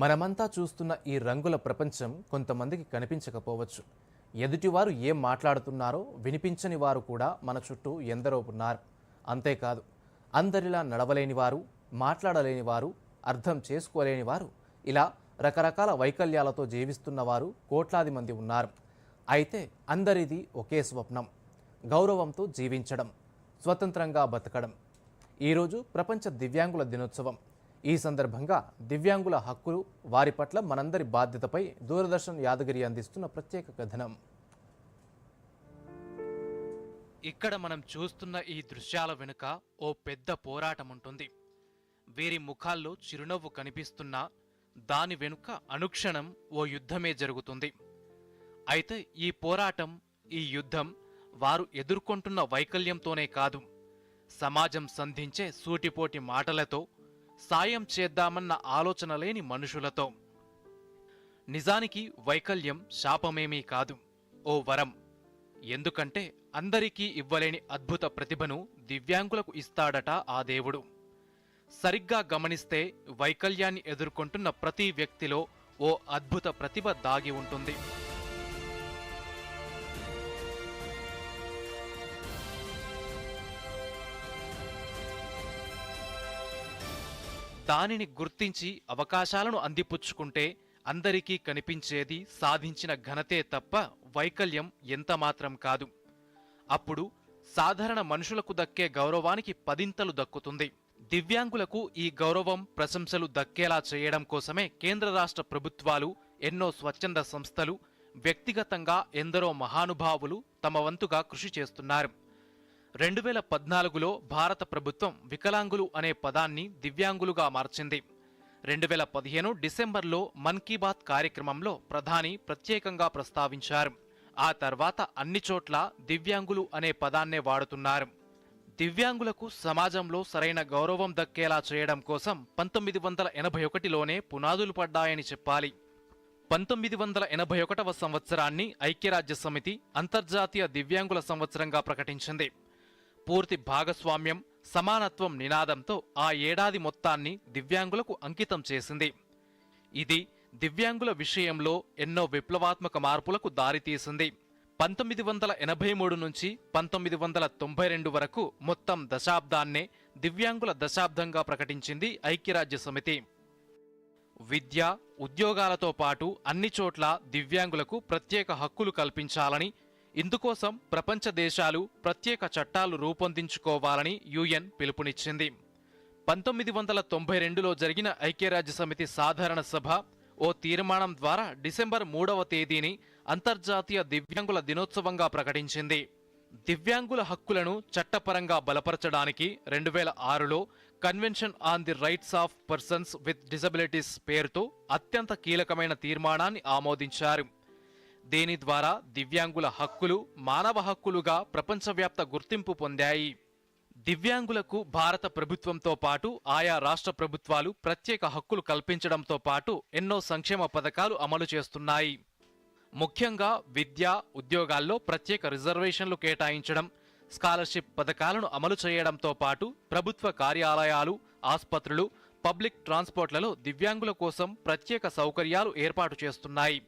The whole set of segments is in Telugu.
మనమంతా చూస్తున్న ఈ రంగుల ప్రపంచం కొంతమందికి కనిపించకపోవచ్చు. ఎదుటివారు ఏం మాట్లాడుతున్నారో వినిపించని వారు కూడా మన చుట్టూ ఎందరో ఉన్నారు. అంతేకాదు అందరిలా నడవలేని వారు మాట్లాడలేని వారు అర్థం చేసుకోలేని వారు ఇలా రకరకాల వైకల్యాలతో జీవిస్తున్న వారు కోట్లాది మంది ఉన్నారు. అయితే అందరిది ఒకే స్వప్నం గౌరవంతో జీవించడం స్వతంత్రంగా బతకడం. ఈరోజు ప్రపంచ దివ్యాంగుల దినోత్సవం. ఈ సందర్భంగా దివ్యాంగుల హక్కులు వారి పట్ల మనందరి బాధ్యతపై దూరదర్శన్ యాదగిరి అందిస్తున్న ప్రత్యేక కథనం. ఇక్కడ మనం చూస్తున్న ఈ దృశ్యాల వెనుక ఓ పెద్ద పోరాటం ఉంటుంది. వీరి ముఖాల్లో చిరునవ్వు కనిపిస్తున్నా దాని వెనుక అనుక్షణం ఓ యుద్ధమే జరుగుతుంది. అయితే ఈ పోరాటం ఈ యుద్ధం వారు ఎదుర్కొంటున్న వైకల్యంతోనే కాదు. సమాజం సంధించే సూటిపోటి మాటలతో సాయం చేద్దామన్న ఆలోచన లేని మనుషులతో. నిజానికి వైకల్యం శాపమేమీ కాదు ఓ వరం. ఎందుకంటే అందరికీ ఇవ్వలేని అద్భుత ప్రతిభను దివ్యాంగులకు ఇస్తాడట ఆ దేవుడు. సరిగ్గా గమనిస్తే వైకల్యాన్ని ఎదుర్కొంటున్న ప్రతి వ్యక్తిలో ఓ అద్భుత ప్రతిభ దాగి ఉంటుంది. దానిని గుర్తించి అవకాశాలను అందిపుచ్చుకుంటే అందరికీ కనిపించేది సాధించిన ఘనతే తప్ప వైకల్యం ఎంతమాత్రం కాదు. అప్పుడు సాధారణ మనుషులకు దక్కే గౌరవానికి పదింతలు దక్కుతుంది. దివ్యాంగులకు ఈ గౌరవం ప్రశంసలు దక్కేలా చేయడం కోసమే కేంద్ర రాష్ట్ర ప్రభుత్వాలు ఎన్నో స్వచ్ఛంద సంస్థలు వ్యక్తిగతంగా ఎందరో మహానుభావులు తమ వంతుగా కృషి చేస్తున్నారు. రెండు వేల పద్నాలుగులో భారత ప్రభుత్వం వికలాంగులు అనే పదాన్ని దివ్యాంగులుగా మార్చింది. రెండు వేల పదిహేను డిసెంబర్లో మన్ కీ బాత్ కార్యక్రమంలో ప్రధాని ప్రత్యేకంగా ప్రస్తావించారు. ఆ తర్వాత అన్ని చోట్ల దివ్యాంగులు అనే పదాన్నే వాడుతున్నారు. దివ్యాంగులకు సమాజంలో సరైన గౌరవం దక్కేలా చేయడం కోసం పంతొమ్మిది వందల ఎనభై ఒకటిలోనే పునాదులు పడ్డాయని చెప్పాలి. పంతొమ్మిది వందల ఎనభై ఒకటవ సంవత్సరాన్ని ఐక్యరాజ్య సమితి అంతర్జాతీయ దివ్యాంగుల సంవత్సరంగా ప్రకటించింది. పూర్తి భాగస్వామ్యం సమానత్వం నినాదంతో ఆ ఏడాది మొత్తాన్ని దివ్యాంగులకు అంకితం చేసింది. ఇది దివ్యాంగుల విషయంలో ఎన్నో విప్లవాత్మక మార్పులకు దారితీసింది. పంతొమ్మిది వందల ఎనభై మూడు నుంచి పంతొమ్మిది వందల తొంభై రెండు వరకు మొత్తం దశాబ్దాన్నే దివ్యాంగుల దశాబ్దంగా ప్రకటించింది ఐక్యరాజ్య సమితి. విద్య ఉద్యోగాలతో పాటు అన్ని చోట్ల దివ్యాంగులకు ప్రత్యేక హక్కులు కల్పించాలని ఇందుకోసం ప్రపంచ దేశాలు ప్రత్యేక చట్టాలు రూపొందించుకోవాలని యుఎన్ పిలుపునిచ్చింది. పంతొమ్మిది వందల తొంభై రెండులో జరిగిన ఐక్యరాజ్య సమితి సాధారణ సభ ఓ తీర్మానం ద్వారా డిసెంబర్ మూడవ తేదీని అంతర్జాతీయ దివ్యాంగుల దినోత్సవంగా ప్రకటించింది. దివ్యాంగుల హక్కులను చట్టపరంగా బలపరచడానికి రెండు వేల ఆరులో convention on the rights of persons with disabilities పేరుతో అత్యంత కీలకమైన తీర్మానాన్ని ఆమోదించారు. దీని ద్వారా దివ్యాంగుల హక్కులు మానవ హక్కులుగా ప్రపంచవ్యాప్త గుర్తింపు పొందాయి? దివ్యాంగులకు భారత ప్రభుత్వంతో పాటు ఆయా రాష్ట్ర ప్రభుత్వాలు ప్రత్యేక హక్కులు కల్పించడంతో పాటు ఎన్నో సంక్షేమ పథకాలు అమలు చేస్తున్నాయి. ముఖ్యంగా విద్య ఉద్యోగాల్లో ప్రత్యేక రిజర్వేషన్లు కేటాయించడం స్కాలర్షిప్ పథకాలను అమలు చేయడంతో పాటు ప్రభుత్వ కార్యాలయాలు ఆస్పత్రులు పబ్లిక్ ట్రాన్స్పోర్ట్లలో దివ్యాంగుల కోసం ప్రత్యేక సౌకర్యాలు ఏర్పాటు చేస్తున్నాయి.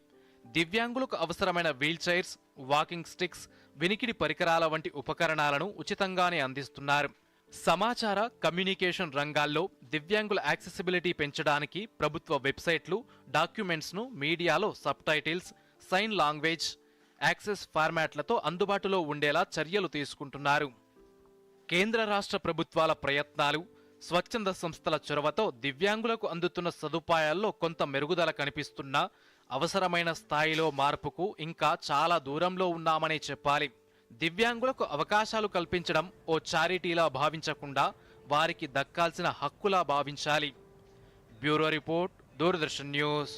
దివ్యాంగులకు అవసరమైన వీల్చైర్స్ వాకింగ్ స్టిక్స్ వినికిడి పరికరాల వంటి ఉపకరణాలను ఉచితంగానే అందిస్తున్నారు. సమాచార కమ్యూనికేషన్ రంగాల్లో దివ్యాంగుల యాక్సెసిబిలిటీ పెంచడానికి ప్రభుత్వ వెబ్సైట్లు డాక్యుమెంట్స్ను మీడియాలో subtitles sign language access ఫార్మాట్లతో అందుబాటులో ఉండేలా చర్యలు తీసుకుంటున్నారు. కేంద్ర రాష్ట్ర ప్రభుత్వాల ప్రయత్నాలు స్వచ్ఛంద సంస్థల చొరవతో దివ్యాంగులకు అందుతున్న సదుపాయాల్లో కొంత మెరుగుదల కనిపిస్తున్నా అవసరమైన స్థాయిలో మార్పుకు ఇంకా చాలా దూరంలో ఉన్నామనే చెప్పాలి. దివ్యాంగులకు అవకాశాలు కల్పించడం ఓ చారిటీలా భావించకుండా వారికి దక్కాల్సిన హక్కులా భావించాలి. Bureau report Doordarshan news.